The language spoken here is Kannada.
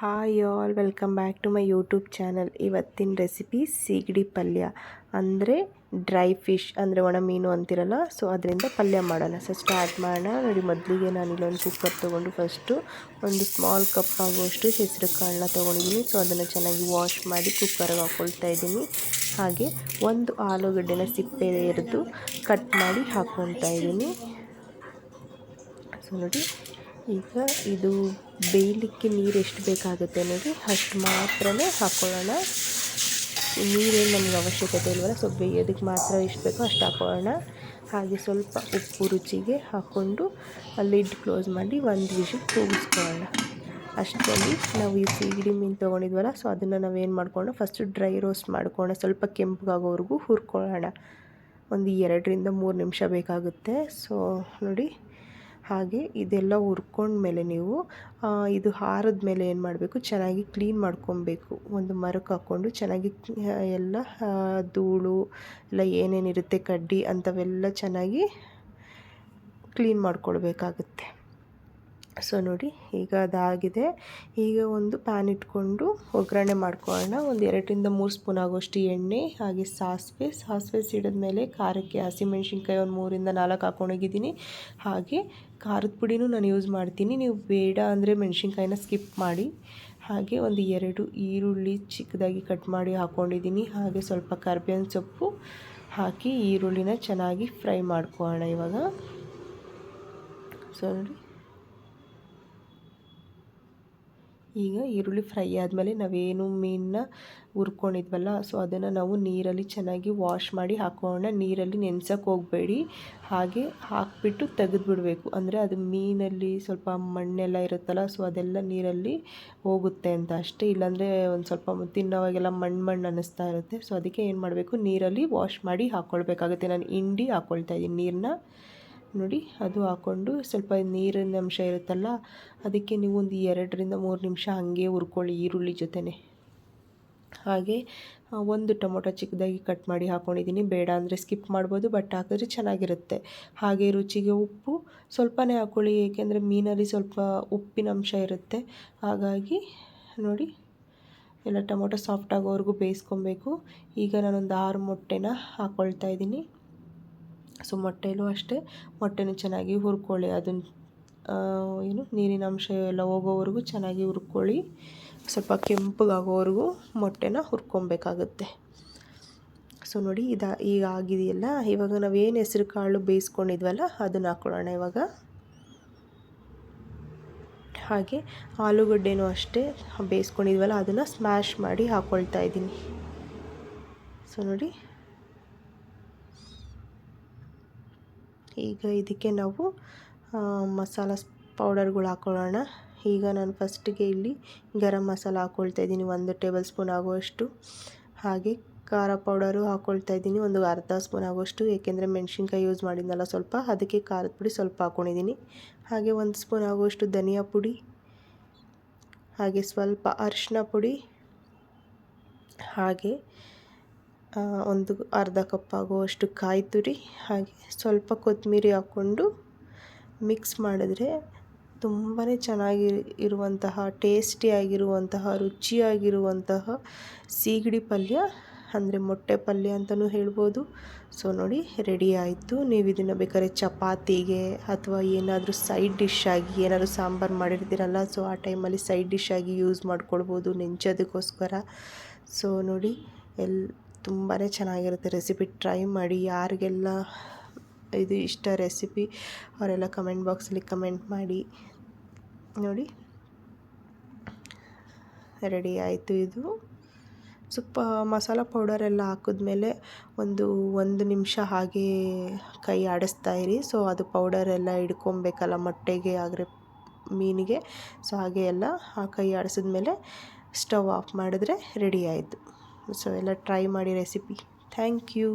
Hi all welcome back to my YouTube channel ಇವತ್ತಿನ ರೆಸಿಪಿ ಸೀಗಡಿ ಪಲ್ಯ. ಅಂದರೆ ಡ್ರೈ ಫಿಶ್ ಅಂದರೆ ಒಣ ಮೀನು ಅಂತಿರಲ್ಲ ಸೊ ಅದರಿಂದ ಪಲ್ಯ ಮಾಡೋಣ. ಸೊ ಸ್ಟಾರ್ಟ್ ಮಾಡೋಣ. ನೋಡಿ, ಮೊದಲಿಗೆ ನಾನು ಇಲ್ಲೊಂದು ಕುಕ್ಕರ್ ತೊಗೊಂಡು ಫಸ್ಟು ಒಂದು ಸ್ಮಾಲ್ ಕಪ್ ಆಗುವಷ್ಟು ಹೆಸರು ಕಾಳನ್ನ ತೊಗೊಂಡಿದ್ದೀನಿ. ಸೊ ಅದನ್ನು ಚೆನ್ನಾಗಿ ವಾಶ್ ಮಾಡಿ ಕುಕ್ಕರ್ಗೆ ಹಾಕ್ಕೊಳ್ತಾ ಇದ್ದೀನಿ. ಹಾಗೆ ಒಂದು ಆಲೂಗಡ್ಡೆನ ಸಿಪ್ಪೆ ಎರೆದು ಕಟ್ ಮಾಡಿ ಹಾಕ್ಕೊಳ್ತಾ ಇದ್ದೀನಿ. ಸೊ ನೋಡಿ ಈಗ ಇದು ಬೇಯಲಿಕ್ಕೆ ನೀರು ಎಷ್ಟು ಬೇಕಾಗುತ್ತೆ ಅನ್ನೋದು ಅಷ್ಟು ಮಾತ್ರನೇ ಹಾಕ್ಕೊಳ್ಳೋಣ ನೀರೇನು ನಮಗೆ ಅವಶ್ಯಕತೆ ಇಲ್ವಲ್ಲ ಸೊ ಬೇಯೋದಕ್ಕೆ ಮಾತ್ರ ಎಷ್ಟು ಬೇಕೋ ಅಷ್ಟು ಹಾಕ್ಕೊಳ್ಳೋಣ ಹಾಗೆ ಸ್ವಲ್ಪ ಉಪ್ಪು ರುಚಿಗೆ ಹಾಕ್ಕೊಂಡು ಲಿಡ್ ಕ್ಲೋಸ್ ಮಾಡಿ ಒಂದು ವಿಷಲ್ ಕೂಗಿಸ್ಕೊಳ್ಳೋಣ ಅಷ್ಟರಲ್ಲಿ ನಾವು ಈ ಸೀಗಡಿ ಮೀನು ತೊಗೊಂಡಿದ್ವಲ್ಲ ಸೊ ಅದನ್ನು ನಾವೇನು ಮಾಡ್ಕೊಂಡು ಫಸ್ಟು ಡ್ರೈ ರೋಸ್ಟ್ ಮಾಡ್ಕೊಳ್ಳೋಣ. ಸ್ವಲ್ಪ ಕೆಂಪಗಾಗೋವರೆಗೂ ಹುರ್ಕೊಳ್ಳೋಣ. ಒಂದು ಎರಡರಿಂದ ಮೂರು ನಿಮಿಷ ಬೇಕಾಗುತ್ತೆ. ಸೊ ನೋಡಿ ಹಾಗೆ ಇದೆಲ್ಲ ಹುರ್ಕೊಂಡ್ಮೇಲೆ ನೀವು ಇದು ಹಾರದ ಮೇಲೆ ಏನು ಮಾಡಬೇಕು? ಚೆನ್ನಾಗಿ ಕ್ಲೀನ್ ಮಾಡ್ಕೊಬೇಕು. ಒಂದು ಮರಕ್ಕೆ ಹಾಕ್ಕೊಂಡು ಚೆನ್ನಾಗಿ ಎಲ್ಲ ಧೂಳು, ಎಲ್ಲ ಏನೇನಿರುತ್ತೆ ಕಡ್ಡಿ ಅಂಥವೆಲ್ಲ ಚೆನ್ನಾಗಿ ಕ್ಲೀನ್ ಮಾಡ್ಕೊಳ್ಬೇಕಾಗುತ್ತೆ. ಸೊ ನೋಡಿ, ಈಗ ಅದಾಗಿದೆ. ಈಗ ಒಂದು ಪ್ಯಾನ್ ಇಟ್ಕೊಂಡು ಒಗ್ಗರಣೆ ಮಾಡ್ಕೊಳ್ಳೋಣ. ಒಂದು ಎರಡರಿಂದ ಮೂರು ಸ್ಪೂನ್ ಆಗೋಷ್ಟು ಎಣ್ಣೆ, ಹಾಗೆ ಸಾಸಿವೆ. ಸಾಸಿವೆ ಸಿಡಿದ್ಮೇಲೆ ಖಾರಕ್ಕೆ ಹಸಿಮೆಣ್ಸಿನ್ಕಾಯಿ ಒಂದು ಮೂರಿಂದ ನಾಲ್ಕು ಹಾಕೊಂಡೋಗಿದ್ದೀನಿ ಹಾಗೆ ಖಾರದ ಪುಡಿನೂ ನಾನು ಯೂಸ್ ಮಾಡ್ತೀನಿ. ನೀವು ಬೇಡ ಅಂದರೆ ಮೆಣಸಿನ್ಕಾಯಿನ ಸ್ಕಿಪ್ ಮಾಡಿ. ಹಾಗೆ ಒಂದು ಎರಡು ಈರುಳ್ಳಿ ಚಿಕ್ಕದಾಗಿ ಕಟ್ ಮಾಡಿ ಹಾಕ್ಕೊಂಡಿದ್ದೀನಿ. ಹಾಗೆ ಸ್ವಲ್ಪ ಕರ್ಬೇವಿನ ಸೊಪ್ಪು ಹಾಕಿ ಈರುಳ್ಳಿನ ಚೆನ್ನಾಗಿ ಫ್ರೈ ಮಾಡ್ಕೊಳ್ಳೋಣ ಇವಾಗ. ಸೊ ನೋಡಿ ಈಗ ಈರುಳ್ಳಿ ಫ್ರೈ ಆದಮೇಲೆ ನಾವೇನು ಮೀನನ್ನ ಹುರ್ಕೊಂಡಿದ್ವಲ್ಲ ಸೊ ಅದನ್ನು ನಾವು ನೀರಲ್ಲಿ ಚೆನ್ನಾಗಿ ವಾಶ್ ಮಾಡಿ ಹಾಕೋಣ. ನೀರಲ್ಲಿ ನೆನ್ಸೋಕೆ ಹೋಗಬೇಡಿ. ಹಾಗೆ ಹಾಕಿಬಿಟ್ಟು ತೆಗೆದುಬಿಡಬೇಕು. ಅಂದರೆ ಅದು ಮೀನಲ್ಲಿ ಸ್ವಲ್ಪ ಮಣ್ಣೆಲ್ಲ ಇರುತ್ತಲ್ಲ ಸೊ ಅದೆಲ್ಲ ನೀರಲ್ಲಿ ಹೋಗುತ್ತೆ ಅಂತ. ಅಷ್ಟೇ ಇಲ್ಲಾಂದರೆ ಒಂದು ಸ್ವಲ್ಪ ತಿನ್ನೋವಾಗೆಲ್ಲ ಮಣ್ಣು ಮಣ್ಣು ಅನ್ನಿಸ್ತಾ ಇರುತ್ತೆ. ಸೊ ಅದಕ್ಕೆ ಏನು ಮಾಡಬೇಕು? ನೀರಲ್ಲಿ ವಾಶ್ ಮಾಡಿ ಹಾಕ್ಕೊಳ್ಬೇಕಾಗುತ್ತೆ ನಾನು ಹಿಂಡಿ ಹಾಕ್ಕೊಳ್ತಾ ಇದ್ದೀನಿ ನೀರನ್ನ ನೋಡಿ, ಅದು ಹಾಕ್ಕೊಂಡು ಸ್ವಲ್ಪ ನೀರಿನ ಅಂಶ ಇರುತ್ತಲ್ಲ, ಅದಕ್ಕೆ ನೀವು ಒಂದು ಎರಡರಿಂದ ಮೂರು ನಿಮಿಷ ಹಾಗೆ ಹುರ್ಕೊಳ್ಳಿ ಈರುಳ್ಳಿ ಜೊತೆನೆ. ಹಾಗೆ ಒಂದು ಟೊಮೊಟೊ ಚಿಕ್ಕದಾಗಿ ಕಟ್ ಮಾಡಿ ಹಾಕ್ಕೊಂಡಿದ್ದೀನಿ ಬೇಡ ಅಂದರೆ ಸ್ಕಿಪ್ ಮಾಡ್ಬೋದು, ಬಟ್ ಹಾಕಿದ್ರೆ ಚೆನ್ನಾಗಿರುತ್ತೆ. ಹಾಗೆ ರುಚಿಗೆ ಉಪ್ಪು ಸ್ವಲ್ಪನೇ ಹಾಕ್ಕೊಳ್ಳಿ ಏಕೆಂದರೆ ಮೀನಲ್ಲಿ ಸ್ವಲ್ಪ ಉಪ್ಪಿನ ಅಂಶ ಇರುತ್ತೆ. ಹಾಗಾಗಿ, ನೋಡಿ, ಎಲ್ಲ ಟೊಮೊಟೊ ಸಾಫ್ಟ್ ಆಗೋವರೆಗೂ ಬೇಯಿಸ್ಕೊಬೇಕು. ಈಗ ನಾನೊಂದು ಆರು ಮೊಟ್ಟೆನ ಹಾಕ್ಕೊಳ್ತಾ ಇದ್ದೀನಿ. ಸೊ ಮೊಟ್ಟೆಲೂ ಅಷ್ಟೇ. ಮೊಟ್ಟೆನೂ ಚೆನ್ನಾಗಿ ಹುರ್ಕೊಳ್ಳಿ. ಅದನ್ನು ಏನು, ನೀರಿನ ಅಂಶ ಎಲ್ಲ ಹೋಗೋವರೆಗೂ ಚೆನ್ನಾಗಿ ಹುರ್ಕೊಳ್ಳಿ. ಸ್ವಲ್ಪ ಕೆಂಪಗಾಗೋವರೆಗೂ ಮೊಟ್ಟೆನ ಹುರ್ಕೊಬೇಕಾಗುತ್ತೆ. ಸೊ ನೋಡಿ, ಇದು, ಈಗ ಆಗಿದೆಯಲ್ಲ. ಇವಾಗ ನಾವೇನು ಹೆಸ್ರು ಕಾಳು ಬೇಯಿಸ್ಕೊಂಡಿದ್ವಲ್ಲ, ಅದನ್ನು ಹಾಕ್ಕೊಳ್ಳೋಣ ಇವಾಗ. ಹಾಗೆ ಆಲೂಗಡ್ಡೆನೂ ಅಷ್ಟೇ ಬೇಯಿಸ್ಕೊಂಡಿದ್ವಲ್ಲ, ಅದನ್ನು ಸ್ಮ್ಯಾಶ್ ಮಾಡಿ ಹಾಕ್ಕೊಳ್ತಾ ಇದ್ದೀನಿ. ಸೊ ನೋಡಿ ಈಗ ಇದಕ್ಕೆ ನಾವು ಮಸಾಲ ಪೌಡರ್ಗಳು ಹಾಕ್ಕೊಳ್ಳೋಣ ಈಗ ನಾನು ಫಸ್ಟಿಗೆ ಇಲ್ಲಿ ಗರಂ ಮಸಾಲ ಹಾಕ್ಕೊಳ್ತಾ ಇದ್ದೀನಿ. ಒಂದು ಟೇಬಲ್ ಸ್ಪೂನ್ ಆಗುವಷ್ಟು. ಹಾಗೆ ಖಾರ ಪೌಡರು ಹಾಕ್ಕೊಳ್ತಾ ಇದ್ದೀನಿ. ಒಂದು ಅರ್ಧ ಸ್ಪೂನ್ ಆಗುವಷ್ಟು. ಏಕೆಂದರೆ ಮೆಣಸಿನ್ಕಾಯಿ ಯೂಸ್ ಮಾಡಿದ್ನಲ್ಲ ಸ್ವಲ್ಪ, ಅದಕ್ಕೆ ಖಾರದ ಪುಡಿ ಸ್ವಲ್ಪ ಹಾಕ್ಕೊಂಡಿದ್ದೀನಿ ಹಾಗೆ ಒಂದು ಸ್ಪೂನ್ ಆಗುವಷ್ಟು ಧನಿಯಾ ಪುಡಿ. ಹಾಗೆ ಸ್ವಲ್ಪ ಅರಿಶಿನ ಪುಡಿ. ಹಾಗೆ ಒಂದು ಅರ್ಧ ಕಪ್ ಆಗುವಷ್ಟು ಕಾಯಿ ತುರಿ ಹಾಗೆ ಸ್ವಲ್ಪ ಕೊತ್ತಂಬರಿ ಹಾಕ್ಕೊಂಡು ಮಿಕ್ಸ್ ಮಾಡಿದ್ರೆ ತುಂಬಾ ಚೆನ್ನಾಗಿ ಇರುವಂತಹ ಟೇಸ್ಟಿಯಾಗಿರುವಂತಹ ರುಚಿಯಾಗಿರುವಂತಹ ಸೀಗಡಿ ಪಲ್ಯ, ಅಂದರೆ ಮೊಟ್ಟೆ ಪಲ್ಯ ಅಂತಲೂ ಹೇಳ್ಬೋದು. ಸೊ ನೋಡಿ, ರೆಡಿ ಆಯಿತು. ನೀವು ಇದನ್ನು ಬೇಕಾದ್ರೆ ಚಪಾತಿಗೆ ಅಥವಾ ಏನಾದರೂ ಸೈಡ್ ಡಿಶ್ ಆಗಿ, ಏನಾದರೂ ಸಾಂಬಾರು ಮಾಡಿರ್ತೀರಲ್ಲ, ಸೊ ಆ ಟೈಮಲ್ಲಿ ಸೈಡ್ ಡಿಶ್ ಆಗಿ ಯೂಸ್ ಮಾಡ್ಕೊಳ್ಬೋದು ನೆಂಚೋದಕ್ಕೋಸ್ಕರ. ಸೊ ನೋಡಿ, ಎಲ್ ತುಂಬಾ ಚೆನ್ನಾಗಿರುತ್ತೆ ರೆಸಿಪಿ. ಟ್ರೈ ಮಾಡಿ, ಯಾರಿಗೆಲ್ಲ ಇದು ಇಷ್ಟ ರೆಸಿಪಿ, ಅವರೆಲ್ಲ ಕಮೆಂಟ್ ಬಾಕ್ಸಲ್ಲಿ ಕಮೆಂಟ್ ಮಾಡಿ. ನೋಡಿ. ರೆಡಿ ಆಯಿತು ಇದು. ಸ್ವಲ್ಪ ಮಸಾಲ ಪೌಡರೆಲ್ಲ ಹಾಕಿದ್ಮೇಲೆ ಒಂದು ಒಂದು ನಿಮಿಷ ಹಾಗೆ ಕೈ ಆಡಿಸ್ತಾ ಇರಿ. ಸೊ, ಅದು ಎಲ್ಲ ಹಿಡ್ಕೊಬೇಕಲ್ಲ ಮೊಟ್ಟೆಗೆ ಆದರೆ ಮೀನಿಗೆ. ಸೊ, ಹಾಗೆ ಎಲ್ಲ ಆ ಕೈ ಆಡಿಸಿದ್ಮೇಲೆ ಸ್ಟವ್ ಆಫ್ ಮಾಡಿದ್ರೆ ರೆಡಿ ಆಯಿತು. ಸೊ ಎಲ್ಲ ಟ್ರೈ ಮಾಡಿ ರೆಸಿಪಿ ಥ್ಯಾಂಕ್ ಯು